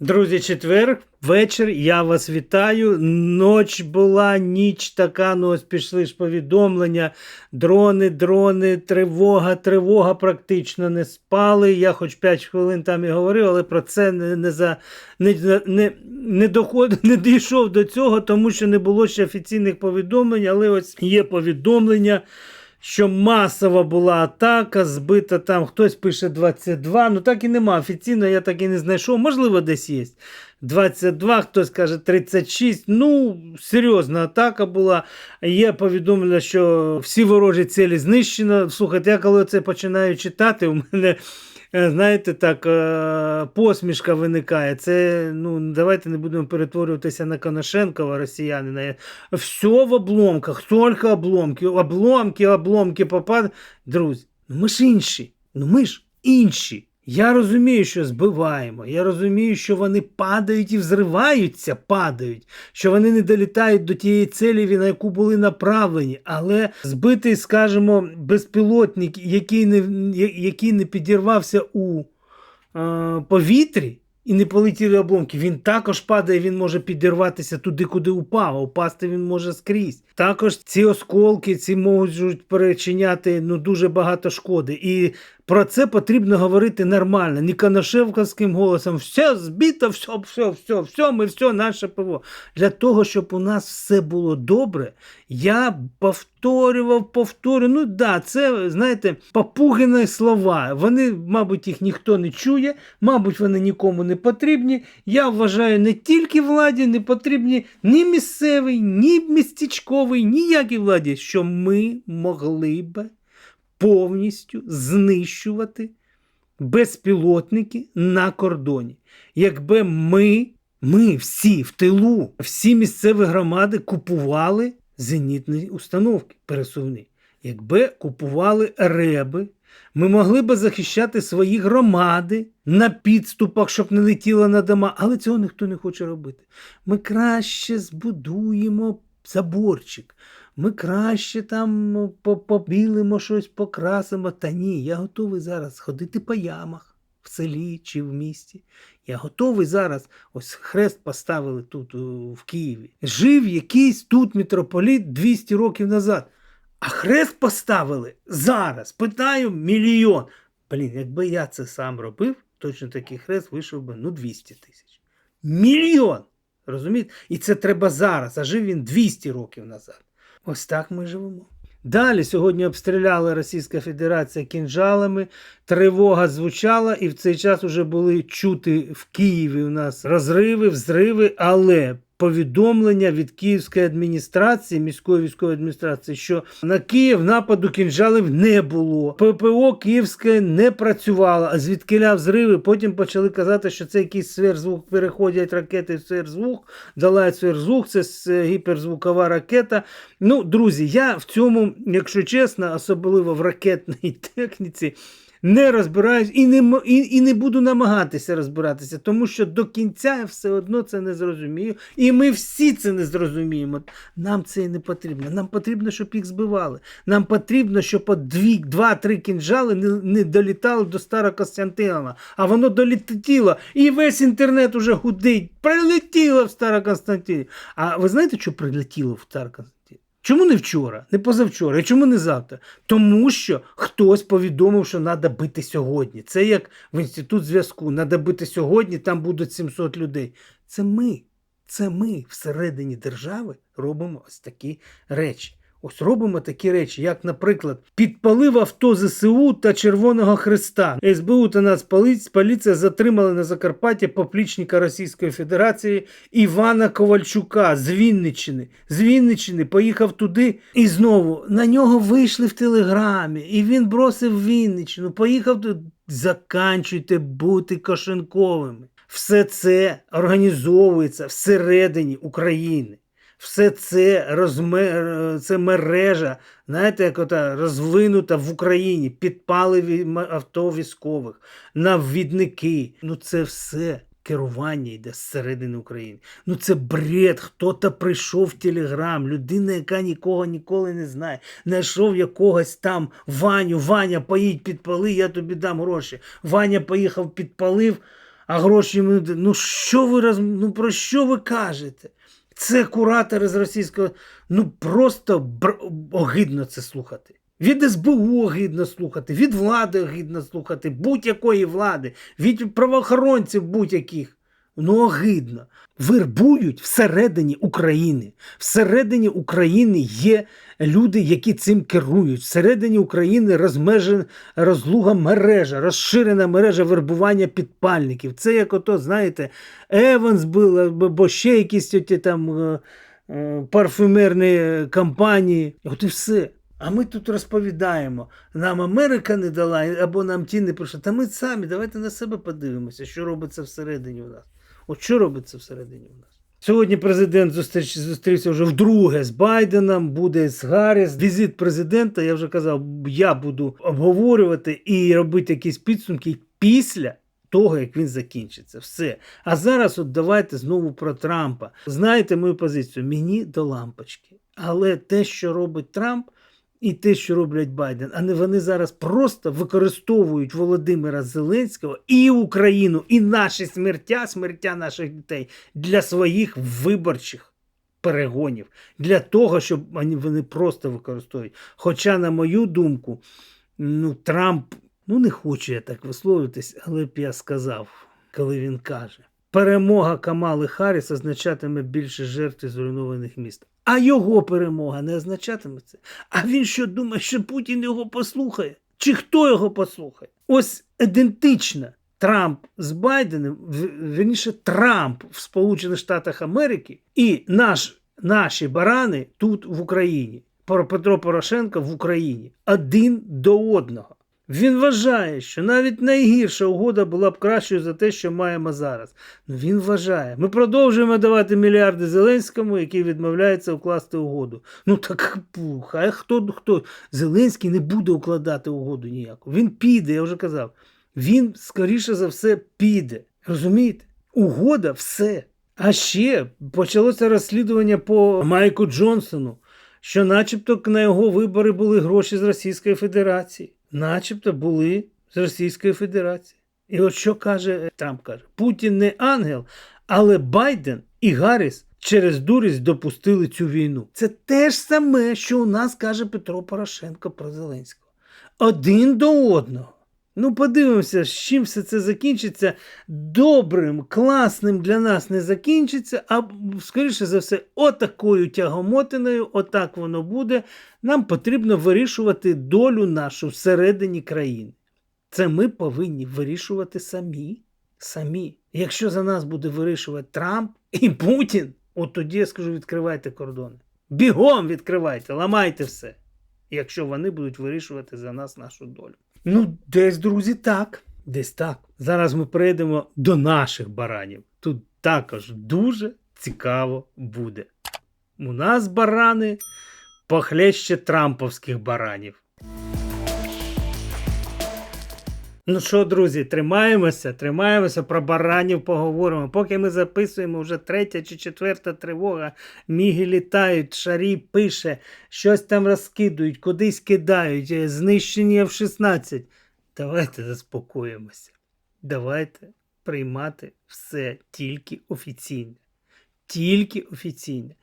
Друзі, четвер, вечір. Я вас вітаю. Ноч була, ніч така. Ну ось пішли ж повідомлення. Дрони, дрони, тривога, тривога. Практично не спали. Я хоч 5 хвилин там і говорив, але про це не, не, за, не, не, не, доход, не дійшов до цього, тому що не було ще офіційних повідомлень. Але ось є повідомлення що масова була атака, збита там, хтось пише 22. Ну так і нема. Офіційно я так і не знайшов. Можливо, десь є. 22, хтось каже 36. Ну, серйозна атака була. Є повідомлення, що всі ворожі цілі знищено. Слухайте, я коли це починаю читати, у мене. Е, Знаєте, так, е, посмішка виникає. Це, ну, давайте не будемо перетворюватися на Коношенкова, росіянина. Все в обломках, тільки обломки, обломки, обломки попад. Друзі, ну ми ж інші. Ну ми ж інші. Я розумію, що збиваємо. Я розумію, що вони падають і взриваються, падають, що вони не долітають до тієї цілі, на яку були направлені. Але збитий, скажімо, безпілотник, який не, який не підірвався у е, повітрі і не полетіли обломки, він також падає, він може підірватися туди, куди упав, а упасти він може скрізь. Також ці осколки ці можуть перечиняти ну, дуже багато шкоди. І про це потрібно говорити нормально, не канашевковським голосом. Все збито, все, все, все, все, ми все наше ПВО. Для того, щоб у нас все було добре, я повторював, повторюю. Ну да, це, знаєте, попугині слова. Вони, мабуть, їх ніхто не чує, мабуть, вони нікому не потрібні. Я вважаю, не тільки владі не потрібні ні місцевий, ні містечковий, ніякій владі, що ми могли би повністю знищувати безпілотники на кордоні. Якби ми, ми всі в тилу, всі місцеві громади купували зенітні установки пересувні. Якби купували реби, ми могли би захищати свої громади на підступах, щоб не летіло на дома, але цього ніхто не хоче робити. Ми краще збудуємо заборчик. Ми краще там побілимо щось, покрасимо. Та ні, я готовий зараз ходити по ямах в селі чи в місті. Я готовий зараз, ось хрест поставили тут в Києві. Жив якийсь тут митрополіт 200 років назад. А хрест поставили зараз. Питаю мільйон. Блін, якби я це сам робив, точно такий хрест вийшов би ну 200 тисяч. Мільйон! Розумієте? І це треба зараз, а жив він 200 років назад. Ось так ми живемо. Далі сьогодні обстріляли Російська Федерація кінжалами, тривога звучала, і в цей час вже були чути в Києві у нас розриви, взриви, але повідомлення від Київської адміністрації, міської військової адміністрації, що на Київ нападу кінжалів не було. ППО Київське не працювало, а звідкиля взриви. Потім почали казати, що це якийсь сверхзвук, переходять ракети в сверхзвук, долають сверхзвук, це гіперзвукова ракета. Ну, друзі, я в цьому, якщо чесно, особливо в ракетній техніці. Не розбираюсь і не, і, і не буду намагатися розбиратися, тому що до кінця я все одно це не зрозумію. І ми всі це не зрозуміємо. Нам це і не потрібно. Нам потрібно, щоб їх збивали. Нам потрібно, щоб по дві, два-три кінжали не, не долітали до Старокостянтинова. А воно долетіло. І весь інтернет уже гудить. Прилетіло в Старокостянтинів. А ви знаєте, що прилетіло в Старокостянтинів? Чому не вчора, не позавчора, і чому не завтра? Тому що хтось повідомив, що треба бити сьогодні. Це як в інститут зв'язку. Треба бити сьогодні, там будуть 700 людей. Це ми, це ми всередині держави робимо ось такі речі. Ось робимо такі речі, як, наприклад, підпалив авто ЗСУ та Червоного Христа. СБУ та Нацполіція поліція затримали на Закарпатті поплічника Російської Федерації Івана Ковальчука з Вінниччини. З Вінниччини поїхав туди і знову на нього вийшли в телеграмі, і він бросив Вінниччину, поїхав туди. Заканчуйте бути кошенковими. Все це організовується всередині України. Все це розме... це мережа, знаєте, як ота розвинута в Україні, підпали авто військових, навідники. Ну це все керування йде зсередини України. Ну це бред. Хто-то прийшов в Телеграм, людина, яка нікого ніколи не знає, знайшов якогось там Ваню. Ваня, поїдь підпали, я тобі дам гроші. Ваня поїхав, підпалив. а гроші йому. Ну що ви роз... ну про що ви кажете? Це куратори з російського. Ну просто бр... огидно це слухати. Від СБУ огидно слухати, від влади огидно слухати, будь-якої влади, від правоохоронців будь-яких. Ну, огидно. Вербують всередині України. Всередині України є люди, які цим керують. Всередині України розмежена розлуга мережа, розширена мережа вербування підпальників. Це як ото, знаєте, Еванс був, або ще якісь оті там е, е, парфюмерні компанії. От і все. А ми тут розповідаємо, нам Америка не дала, або нам ті не прийшли. Та ми самі, давайте на себе подивимося, що робиться всередині у нас. От що робиться всередині у нас? Сьогодні президент зустріч, зустрівся вже вдруге з Байденом, буде з Гарріс. Візит президента, я вже казав, я буду обговорювати і робити якісь підсумки після того, як він закінчиться. Все. А зараз от давайте знову про Трампа. Знаєте мою позицію? Мені до лампочки. Але те, що робить Трамп, і те, що роблять Байден, а не вони зараз просто використовують Володимира Зеленського і Україну, і наші смертя, смертя наших дітей для своїх виборчих перегонів, для того, щоб вони- просто використовують. Хоча, на мою думку, ну, Трамп, ну не хочу я так висловитись, але б я сказав, коли він каже. Перемога Камали Харріс означатиме більше жертв і зруйнованих міст. А його перемога не означатиме це. А він що думає, що Путін його послухає? Чи хто його послухає? Ось ідентично Трамп з Байденом, вірніше Трамп в Сполучених Штатах Америки і наш, наші барани тут в Україні. Петро Порошенко в Україні один до одного. Він вважає, що навіть найгірша угода була б кращою за те, що маємо зараз. Ну він вважає. Ми продовжуємо давати мільярди Зеленському, який відмовляється укласти угоду. Ну так хай хто хто Зеленський не буде укладати угоду ніяку. Він піде, я вже казав. Він скоріше за все піде. Розумієте? Угода все. А ще почалося розслідування по Майку Джонсону, що, начебто, на його вибори були гроші з Російської Федерації. Начебто були з Російської Федерації. І от що каже Трамп каже: Путін не ангел, але Байден і Гарріс через дурість допустили цю війну. Це те ж саме, що у нас каже Петро Порошенко про Зеленського. Один до одного. Ну, подивимося, з чим все це закінчиться. Добрим, класним для нас не закінчиться, а скоріше за все, отакою тягомотиною, отак воно буде. Нам потрібно вирішувати долю нашу всередині країни. Це ми повинні вирішувати самі. Самі. Якщо за нас буде вирішувати Трамп і Путін, от тоді я скажу: відкривайте кордони. Бігом відкривайте, ламайте все. Якщо вони будуть вирішувати за нас нашу долю. Ну, десь, друзі, так. Десь так. Зараз ми перейдемо до наших баранів. Тут також дуже цікаво буде. У нас барани похлеще трамповських баранів. Ну що, друзі, тримаємося, тримаємося, про баранів поговоримо. Поки ми записуємо вже третя чи четверта тривога, міги літають, шарі пише, щось там розкидують, кудись кидають, е, знищені F-16. Давайте заспокоїмося. Давайте приймати все тільки офіційне. Тільки офіційне.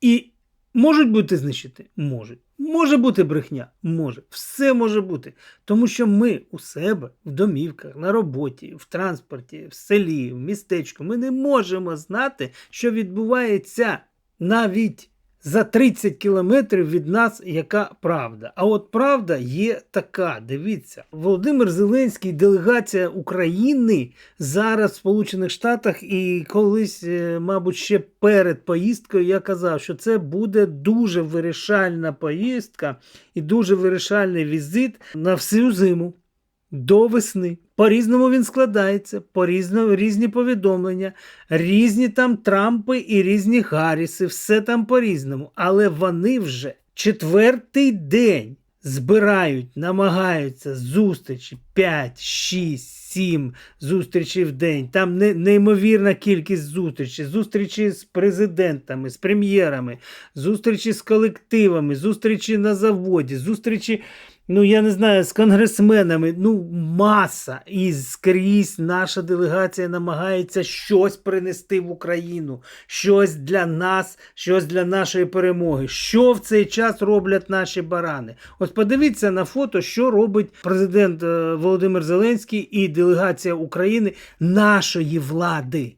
І можуть бути знищити? Можуть. Може бути брехня? Може. Все може бути. Тому що ми у себе в домівках, на роботі, в транспорті, в селі, в містечку, ми не можемо знати, що відбувається навіть за 30 кілометрів від нас, яка правда. А от правда є така. Дивіться, Володимир Зеленський, делегація України зараз в Сполучених Штатах, і колись, е, мабуть, ще перед поїздкою я казав, що це буде дуже вирішальна поїздка і дуже вирішальний візит на всю зиму. До весни. По-різному він складається, по різному різні повідомлення, різні там Трампи і різні Гарріси, все там по-різному. Але вони вже четвертий день збирають, намагаються зустрічі 5, 6, 7 зустрічей в день. Там не, неймовірна кількість зустрічей, зустрічі з президентами, з прем'єрами, зустрічі з колективами, зустрічі на заводі, зустрічі ну я не знаю, з конгресменами. Ну, маса. І скрізь наша делегація намагається щось принести в Україну, щось для нас, щось для нашої перемоги. Що в цей час роблять наші барани? Ось подивіться на фото, що робить президент е, Володимир Зеленський і делегація України нашої влади,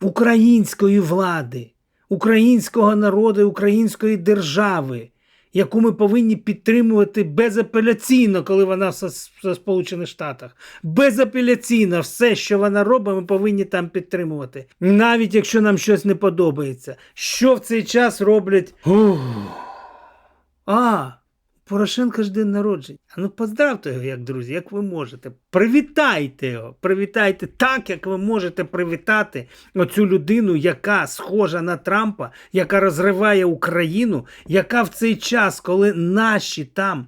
української влади, українського народу, української держави яку ми повинні підтримувати безапеляційно, коли вона в Сполучених Штатах. Безапеляційно все, що вона робить, ми повинні там підтримувати. Навіть якщо нам щось не подобається. Що в цей час роблять? Ух. А, Порошенка ж день народження. А ну поздравте його, як друзі, як ви можете. Привітайте його. Привітайте так, як ви можете привітати оцю людину, яка схожа на Трампа, яка розриває Україну, яка в цей час, коли наші там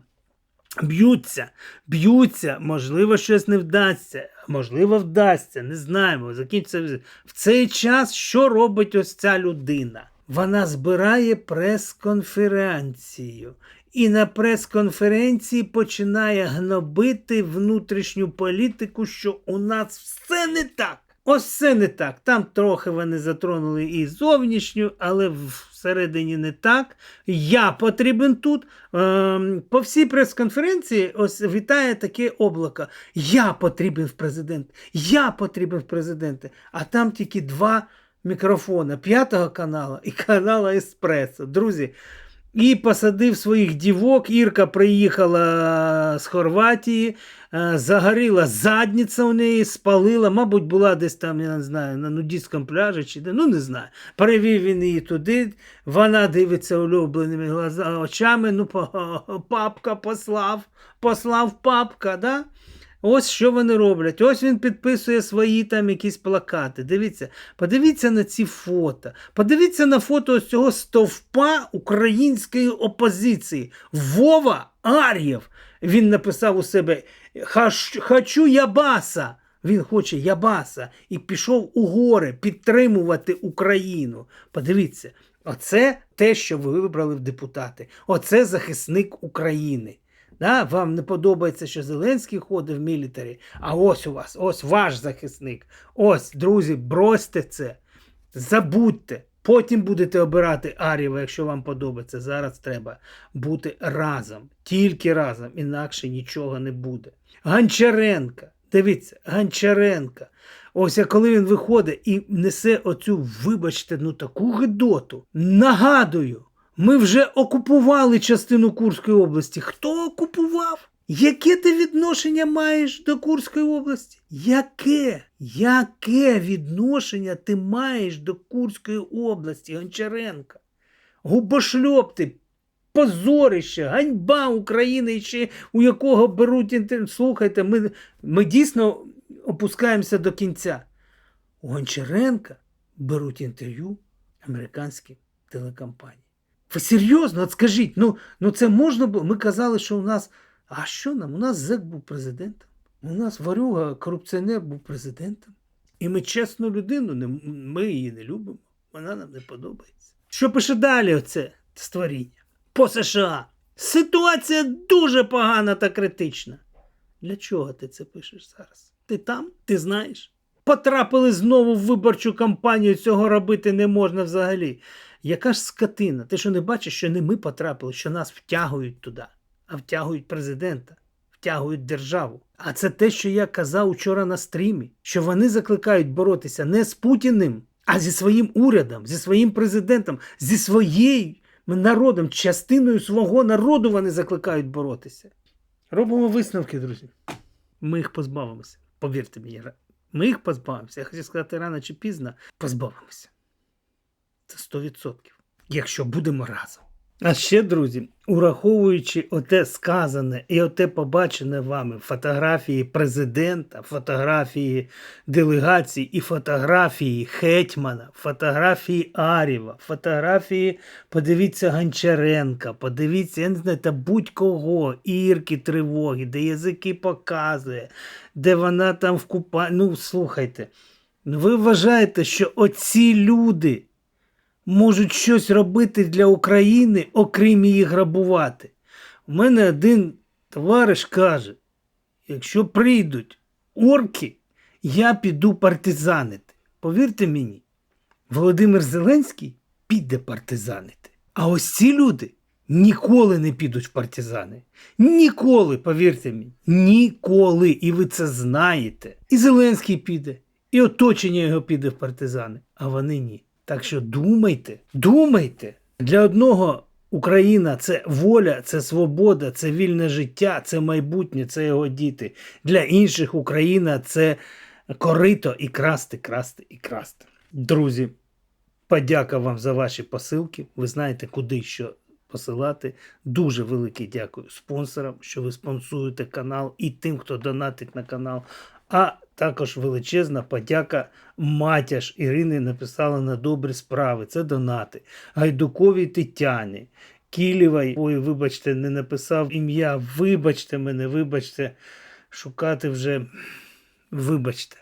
б'ються, б'ються, можливо, щось не вдасться, можливо, вдасться, не знаємо. Закінчиться в цей час, що робить ось ця людина? Вона збирає прес-конференцію. І на прес-конференції починає гнобити внутрішню політику, що у нас все не так. Ось все не так. Там трохи вони затронули і зовнішню, але всередині не так. Я потрібен тут. Ем, по всій прес-конференції ось вітає таке облако. Я потрібен в президент. Я потрібен в президенти. А там тільки два мікрофона п'ятого каналу і канала Еспресо. Друзі. І посадив своїх дівок. Ірка приїхала з Хорватії, е, загоріла задниця у неї, спалила, мабуть, була десь там, я не знаю, на нудістському пляжі чи де, ну не знаю. Перевів він її туди, вона дивиться улюбленими очами. Ну, папка послав, послав папка, да? Ось що вони роблять. Ось він підписує свої там якісь плакати. Дивіться, подивіться на ці фото. Подивіться на фото ось цього стовпа української опозиції. Вова Ар'єв. Він написав у себе Хочу Ябаса. Він хоче Ябаса і пішов у гори підтримувати Україну. Подивіться, оце те, що ви вибрали в депутати. Оце захисник України. Да? Вам не подобається, що Зеленський ходить в мілітарі, а ось у вас, ось ваш захисник. Ось, друзі, бросьте це, забудьте. Потім будете обирати Арєва, якщо вам подобається. Зараз треба бути разом, тільки разом, інакше нічого не буде. Гончаренка, дивіться, Гончаренка. Ось а коли він виходить і несе оцю, вибачте, ну таку гидоту. Нагадую, ми вже окупували частину Курської області. Хто окупував? Яке ти відношення маєш до Курської області? Яке? Яке відношення ти маєш до Курської області, Гончаренка? Губошльоп ти, позорище, ганьба України, ще у якого беруть інтерв'ю. Слухайте, ми, ми дійсно опускаємося до кінця. У Гончаренка беруть інтерв'ю американські телекомпанії. Серйозно, от скажіть, ну, ну це можна було? Ми казали, що у нас. А що нам? У нас зек був президентом. У нас варюга, корупціонер був президентом. І ми чесну людину, не, ми її не любимо. Вона нам не подобається. Що пише далі оце створіння? По США. Ситуація дуже погана та критична. Для чого ти це пишеш зараз? Ти там? Ти знаєш? Потрапили знову в виборчу кампанію, цього робити не можна взагалі. Яка ж скотина? Ти що не бачиш, що не ми потрапили, що нас втягують туди, а втягують президента, втягують державу. А це те, що я казав учора на стрімі, що вони закликають боротися не з Путіним, а зі своїм урядом, зі своїм президентом, зі своєю народом, частиною свого народу вони закликають боротися. Робимо висновки, друзі. Ми їх позбавимося. Повірте мені, ми їх позбавимося. Я хотів сказати рано чи пізно, позбавимося. Це 100%. Якщо будемо разом. А ще, друзі, ураховуючи оте сказане і оте побачене вами фотографії президента, фотографії делегації і фотографії Хетьмана, фотографії Арєва, фотографії, подивіться Гончаренка, подивіться, я не знаю, та будь-кого, Ірки тривоги, де язики показує, де вона там в купа... Ну, слухайте, ну ви вважаєте, що оці люди можуть щось робити для України, окрім її грабувати. У мене один Товариш каже: якщо прийдуть орки, я піду партизанити. Повірте мені, Володимир Зеленський піде партизанити. А ось ці люди ніколи не підуть в партизани. Ніколи, повірте мені, ніколи. І ви це знаєте. І Зеленський піде, і оточення його піде в партизани, а вони ні. Так що думайте, думайте. Для одного Україна це воля, це свобода, це вільне життя, це майбутнє, це його діти. Для інших Україна це корито і красти, красти і красти. Друзі, подяка вам за ваші посилки. Ви знаєте, куди що посилати. Дуже велике дякую спонсорам, що ви спонсуєте канал і тим, хто донатить на канал. А також величезна подяка Матяш Ірини написала на добрі справи. Це донати. Гайдуковій Тетяні. Кілівай, ой, вибачте, не написав ім'я. Вибачте мене, вибачте, шукати вже. Вибачте.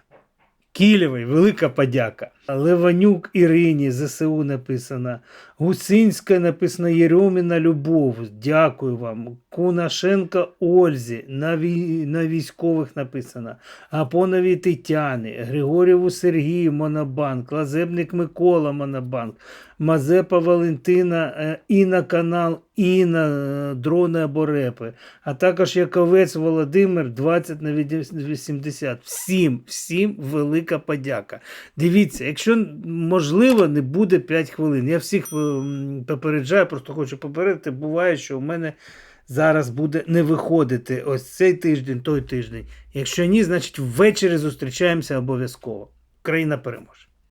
Кілівий велика подяка. Леванюк Ірині, ЗСУ написано. Гусинська написано Єрьоміна Любов. Дякую вам. Кунашенка Ользі, на, вій... на військових написано. Апоновій Тетяни, Григорєву Сергію Монобанк, Лазебник Микола Монобанк, Мазепа Валентина е, і на канал, і на е, дрони або репи. А також Яковець Володимир 20 на 80. Всім, всім велика подяка. Дивіться, якщо можливо, не буде 5 хвилин. Я всіх попереджаю, просто хочу попередити. Буває, що у мене зараз буде не виходити ось цей тиждень, той тиждень. Якщо ні, значить ввечері зустрічаємося обов'язково. Країна переможе.